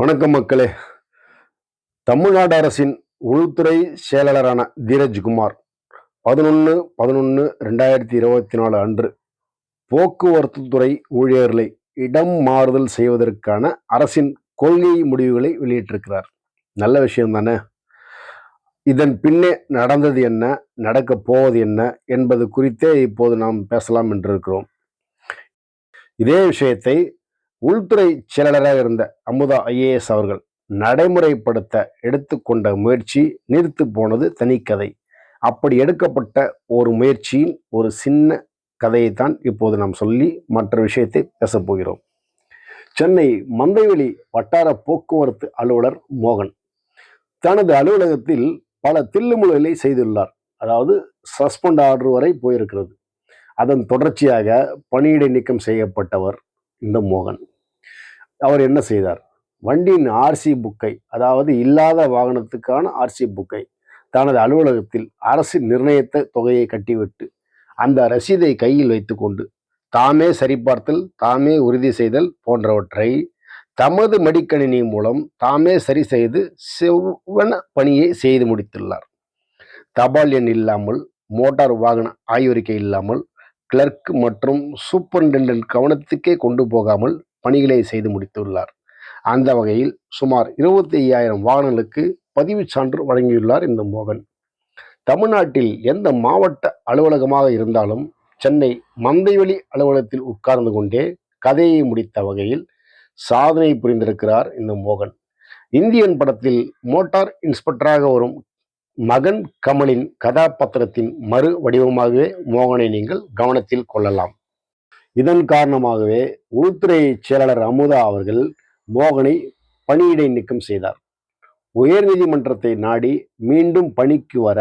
வணக்கம் மக்களே. தமிழ்நாடு அரசின் உள்துறை செயலாளரான தீரஜ்குமார் பதினொன்று பதினொன்று ரெண்டாயிரத்தி இருபத்தி நாலு அன்று போக்குவரத்து துறை ஊழியர்களை இடம் மாறுதல் செய்வதற்கான அரசின் கொள்கை முடிவுகளை வெளியிட்டிருக்கிறார். நல்ல விஷயம் தானே? இதன் பின்னே நடந்தது என்ன? நடக்கப் போவது என்ன? என்பது குறித்தே இப்போது நாம் பேசலாம் என்றிருக்கிறோம் இதே விஷயத்தை உள்துறை செயலாளராக இருந்த அமுதா ஐஏஎஸ் அவர்கள் நடைமுறைப்படுத்த எடுத்துக்கொண்ட முயற்சி நீர்த்து போனது தனிக்கதை. அப்படி எடுக்கப்பட்ட ஒரு முயற்சியின் ஒரு சின்ன கதையை தான் இப்போது நாம் சொல்லி மற்ற விஷயத்தை பேசப் போகிறோம். சென்னை மந்தைவெளி வட்டார போக்குவரத்து அலுவலர் மோகன் தனது அலுவலகத்தில் பல தில்லுமுழுகளை செய்துள்ளார். அதாவது சஸ்பெண்ட் ஆர்டர் வரை போயிருக்கிறது. அதன் தொடர்ச்சியாக பணியிடை நீக்கம் செய்யப்பட்டவர் இந்த மோகன். அவர் என்ன செய்தார்? வண்டியின் ஆர்சி புக்கை அதாவது இல்லாத வாகனத்துக்கான ஆர்சி புக்கை தனது அலுவலகத்தில் அரசு நிர்ணயித்த தொகையை கட்டிவிட்டு அந்த ரசீதை கையில் வைத்துக்கொண்டு தாமே சரிபார்த்தல் தாமே உறுதி செய்தல் போன்றவற்றை தமது மடிக்கணினி மூலம் தாமே சரி செய்து செவ்வன பணியை செய்து முடித்துள்ளார். தபால் எண் இல்லாமல் மோட்டார் வாகன ஆய்வறிக்கை இல்லாமல் கிளர்க் மற்றும் சூப்பரிண்டென்டென்ட் கவனத்துக்கே கொண்டு போகாமல் பணிகளை செய்து முடித்துள்ளார். அந்த வகையில் சுமார் இருபத்தி ஐயாயிரம் வாகனங்களுக்கு பதிவுச் சான்று வழங்கியுள்ளார் இந்த மோகன். தமிழ்நாட்டில் எந்த மாவட்ட அலுவலகமாக இருந்தாலும் சென்னை மந்தைவெளி அலுவலகத்தில் உட்கார்ந்து கொண்டே கதையை முடித்த வகையில் சாதனை புரிந்திருக்கிறார் இந்த மோகன். இந்தியன் படத்தில் மோட்டார் இன்ஸ்பெக்டராக வரும் மகன் கமலின் கதாபாத்திரத்தின் மறு வடிவமாகவே மோகனை நீங்கள் கவனத்தில் கொள்ளலாம். இதன் காரணமாகவே உள்துறை செயலாளர் அமுதா அவர்கள் மோகனை பணியிடை நீக்கம் செய்தார். உயர்நீதிமன்றத்தை நாடி மீண்டும் பணிக்கு வர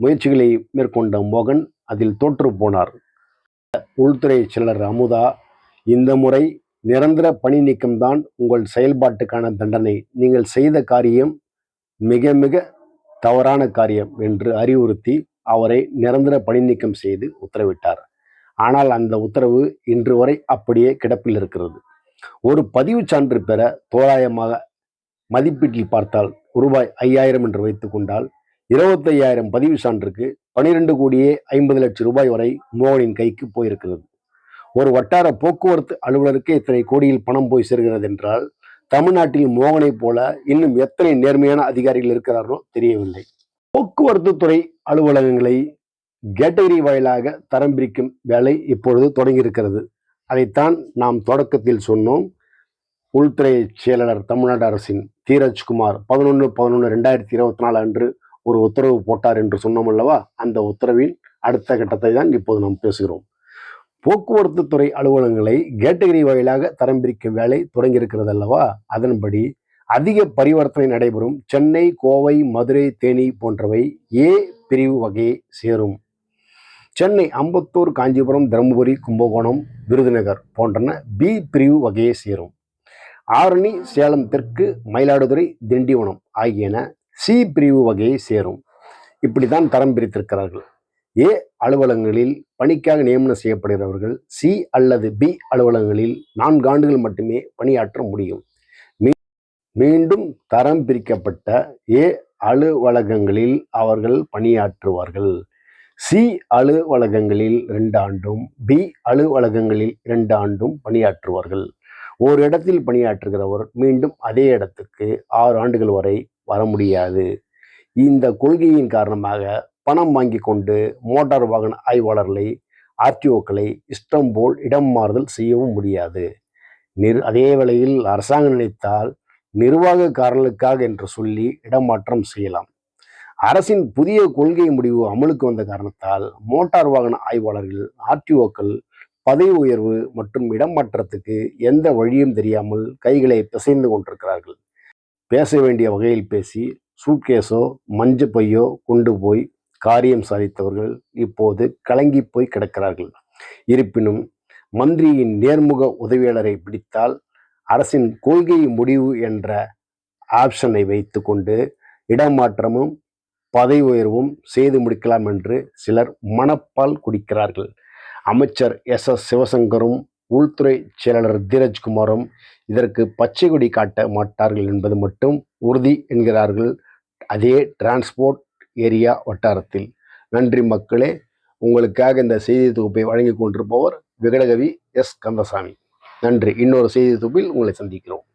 முயற்சிகளை மேற்கொண்ட மோகன் அதில் தோற்று போனார். உள்துறை செயலர் அமுதா இந்த முறை நிரந்தர பணி நீக்கம்தான் உங்கள் செயல்பாட்டுக்கான தண்டனை. நீங்கள் செய்த காரியம் மிக மிக தவறான காரியம் என்று அறிவுறுத்தி அவரை நிரந்தர பணி நீக்கம் செய்து உத்தரவிட்டார். ஆனால் அந்த உத்தரவு இன்று வரை அப்படியே கிடப்பில் இருக்கிறது. ஒரு பதிவு சான்று பெற தோராயமாக மதிப்பீட்டில் பார்த்தால் ரூபாய் ஐயாயிரம் என்று வைத்துக் கொண்டால் இருபத்தையாயிரம் பதிவு சான்றுக்கு பனிரெண்டு கோடியே ஐம்பது லட்சம் ரூபாய் வரை மோகனின் கைக்கு போயிருக்கிறது. ஒரு வட்டார போக்குவரத்து அலுவலருக்கு இத்தனை கோடியில் பணம் போய் சேர்கிறது என்றால் தமிழ்நாட்டில் மோகனை போல இன்னும் எத்தனை நேர்மையான அதிகாரிகள் இருக்கிறாரோ தெரியவில்லை. போக்குவரத்து துறை அலுவலகங்களை கேட்டகரி வாயிலாக தரம் பிரிக்கும் வேலை இப்பொழுது தொடங்கியிருக்கிறது. அதைத்தான் நாம் தொடக்கத்தில் சொன்னோம். உள்துறை செயலாளர் தமிழ்நாடு அரசின் தீரஜ்குமார் பதினொன்று பதினொன்று ரெண்டாயிரத்தி இருபத்தி நாலு அன்று ஒரு உத்தரவு போட்டார் என்று சொன்னோம் அல்லவா? அந்த உத்தரவின் அடுத்த கட்டத்தை தான் இப்போது நாம் பேசுகிறோம். போக்குவரத்து துறை அலுவலகங்களை கேட்டகரி வாயிலாக தரம் பிரிக்கும் வேலை தொடங்கியிருக்கிறது அல்லவா அதன்படி அதிக பரிவர்த்தனை நடைபெறும். சென்னை கோவை மதுரை தேனி போன்றவை ஏ பிரிவு வகையை சேரும். சென்னை அம்பத்தூர் காஞ்சிபுரம் தருமபுரி கும்பகோணம் விருதுநகர் போன்றன பி பிரிவு வகையை சேரும். ஆரணி சேலம் தெற்கு மயிலாடுதுறை திண்டிவனம் ஆகியன சி பிரிவு வகையை சேரும். இப்படித்தான் தரம் பிரித்திருக்கிறார்கள். ஏ அலுவலகங்களில் பணிக்காக நியமனம் செய்யப்படுகிறவர்கள் சி அல்லது பி அலுவலகங்களில் நான்கு ஆண்டுகள் மட்டுமே பணியாற்ற முடியும். மீண்டும் தரம் பிரிக்கப்பட்ட ஏ அலுவலகங்களில் அவர்கள் பணியாற்றுவார்கள். சி அலுவலகங்களில் இரண்டு ஆண்டும் பி அலுவலகங்களில் இரண்டு ஆண்டும் பணியாற்றுவார்கள். ஒரு இடத்தில் பணியாற்றுகிறவர் மீண்டும் அதே இடத்துக்கு ஆறு ஆண்டுகள் வரை வர முடியாது. இந்த கொள்கையின் காரணமாக பணம் வாங்கி கொண்டு மோட்டார் வாகன ஆய்வாளர்களை ஆர்டிஓக்களை இஷ்டம் போல் இடம் மாறுதல் செய்யவும் முடியாது. நிர் அதே வேளையில் அரசாங்கம் நினைத்தால் நிர்வாக காரணங்களுக்காக என்று சொல்லி இடமாற்றம் செய்யலாம். அரசின் புதிய கொள்கை முடிவு அமலுக்கு வந்த காரணத்தால் மோட்டார் வாகன ஆய்வாளர்கள் ஆர்டிஓக்கள் பதவி உயர்வு மற்றும் இடமாற்றத்துக்கு எந்த வழியும் தெரியாமல் கைகளை பிசைந்து கொண்டிருக்கிறார்கள். பேச வேண்டிய வகையில் பேசி சூட்கேஸோ மஞ்ச பையோ கொண்டு போய் காரியம் சாதித்தவர்கள் இப்போது கலங்கி போய் கிடக்கிறார்கள். இருப்பினும் மந்திரியின் நேர்முக உதவியாளரை பிடித்தால் அரசின் கொள்கை முடிவு என்ற ஆப்ஷனை வைத்துக்கொண்டு இடமாற்றமும் பதவி உயர்வும் செய்து முடிக்கலாம் என்று சிலர் மனப்பால் குடிக்கிறார்கள். அமைச்சர் எஸ். எஸ். சிவசங்கரும் உள்துறை செயலாளர் தீரஜ்குமாரும் இதற்கு பச்சை கொடி காட்ட மாட்டார்கள் என்பது மட்டும் உறுதி என்கிறார்கள். அதே டிரான்ஸ்போர்ட் ஏரியா வட்டாரத்தில். நன்றி மக்களே. உங்களுக்காக இந்த செய்தி தொகுப்பை வழங்கி கொண்டிருப்பவர் விகடகவி எஸ் கந்தசாமி. நன்றி. இன்னொரு செய்தி தொகுப்பில் உங்களை சந்திக்கிறோம்.